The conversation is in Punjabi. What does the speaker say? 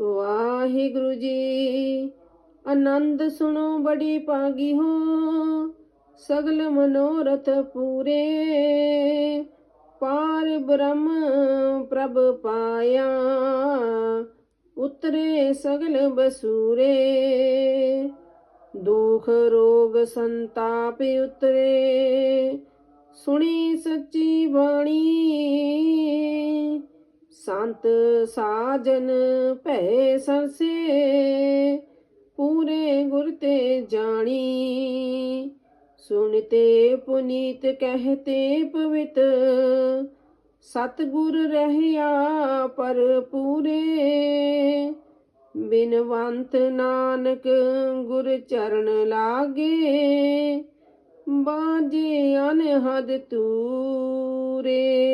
ਵਾਹਿਗੁਰੂ ਜੀ, ਆਨੰਦ ਸੁਣੋ, ਬੜੀ ਪਾਗੀ ਹੋ। ਸਗਲ ਮਨੋਰਥ ਪੂਰੇ। ਪਾਰ ਬ੍ਰਹਮ ਪ੍ਰਭ ਪਾਇਆ, ਉਤਰੇ ਸਗਲ ਬਸੂਰੇ। ਦੁਖ ਰੋਗ ਸੰਤਾਪ ਉਤਰੇ। ਸੁਣੀ ਸੱਚੀ ਬਾਣੀ ਸੰਤ ਸਾਜਨ ਭੈ ਸਰਸੇ, ਪੂਰੇ ਗੁਰ ਤੇ ਜਾਣੀ। ਸੁਨਤੇ ਪੁਨੀਤ ਕਹਤੇ ਪਵਿੱਤ, ਸਤਗੁਰ ਰਹਿਆ ਪਰ ਪੂਰੇ। ਬਿਨਵੰਤ ਨਾਨਕ ਗੁਰ ਚਰਨ ਲਾਗੇ ਬਾਜੇ ਅਨਹਦ ਤੂਰੇ।